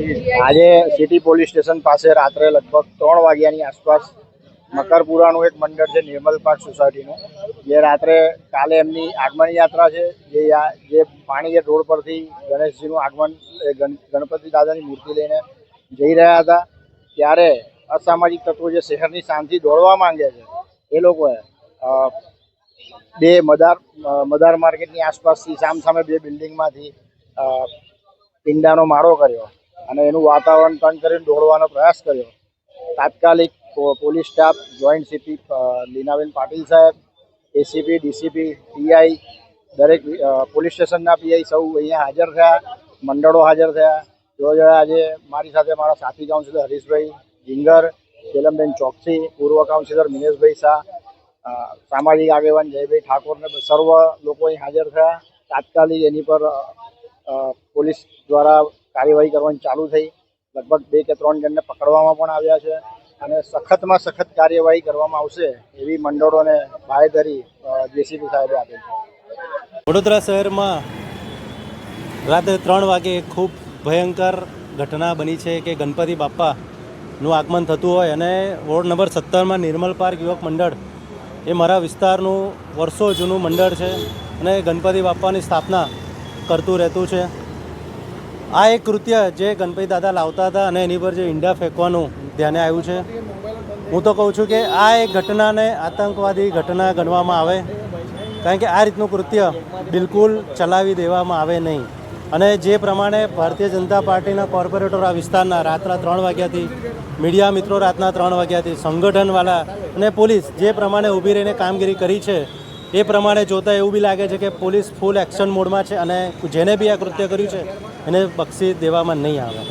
આજે city police station પાસે રાત્રે લગભગ ત્રણ વાગ્યાની આસપાસ મકરપુરાનું એક મંડળ છે, નિર્મલ પાર્ક સોસાયટીનું, જે રાત્રે કાલે એમની આગમન યાત્રા છે, જે જે પાણીગેટ રોડ પરથી ગણેશજીનું આગમન ગણપતિ દાદાની મૂર્તિ લઈને જઈ રહ્યા હતા, ત્યારે અસામાજિક તત્વો જે શહેરની શાંતિ દોડવા માંગે છે, એ લોકોએ બે મદાર મદાર માર્કેટની આસપાસથી સામસામે બે બિલ્ડિંગમાંથી ઈંડાનો મારો કર્યો. અને એનું વાતાવરણ તંગ કરીને દોડવાનો પ્રયાસ કર્યો. તાત્કાલિક police staff, joint CP Leenaben Patil સાહેબ, એસીપી, ડીસીપી, પીઆઈ, દરેક પોલીસ સ્ટેશનના પીઆઈ સૌ અહીંયા હાજર થયા, મંડળો હાજર થયા. જો જોયા આજે મારી સાથે મારા સાથી કાઉન્સિલર હરીશભાઈ જીંગર જેલમબેન ચોકસી, પૂર્વ કાઉન્સિલર મિનેશભાઈ શાહ સામાજિક આગેવાન જયભાઈ ઠાકોરને સર્વ લોકો અહીં હાજર થયા. તાત્કાલિક એની પર પોલીસ દ્વારા કાર્યવાહી કરવાની ચાલુ થઈ. લગભગ બે કે ત્રણ જણને પકડવામાં પણ આવ્યા છે અને સખતમાં સખત કાર્યવાહી કરવામાં આવશે એવી મંડળોને બાહેધરી જેસીબી સાહેબે આપેલ છે. વડોદરા શહેરમાં રાત્રે ત્રણ વાગે ખૂબ ભયંકર ઘટના બની છે કે ગણપતિ બાપ્પાનું આગમન થતું હોય અને વોર્ડ નંબર સત્તરમાં નિર્મલ પાર્ક યુવક મંડળ એ મારા વિસ્તારનું વર્ષો જૂનું મંડળ છે અને ગણપતિ બાપ્પાની સ્થાપના કરતું રહેતું છે. આ એક કૃત્ય જે ગણપતિ દાદા લાવતા હતા અને એની પર જે ઈંડા ફેંકવાનું ધ્યાને આવ્યું છે. હું તો કહું છું કે આ એક ઘટનાને આતંકવાદી ઘટના ગણવામાં આવે. કારણ કે આ રીતનું કૃત્ય બિલકુલ ચલાવી દેવામાં આવે નહીં. અને જે પ્રમાણે ભારતીય જનતા પાર્ટીના કોર્પોરેટર આ વિસ્તારના રાતના ત્રણ વાગ્યાથી, મીડિયા મિત્રો રાતના ત્રણ વાગ્યાથી સંગઠનવાળા અને પોલીસ જે પ્રમાણે ઊભી રહીને કામગીરી કરી છે, એ પ્રમાણે જોતાં એવું બી લાગે છે કે પોલીસ ફૂલ એક્શન મોડમાં છે અને જેને બી આ કૃત્ય કર્યું છે એને બક્ષી દેવામાં નહીં આવે.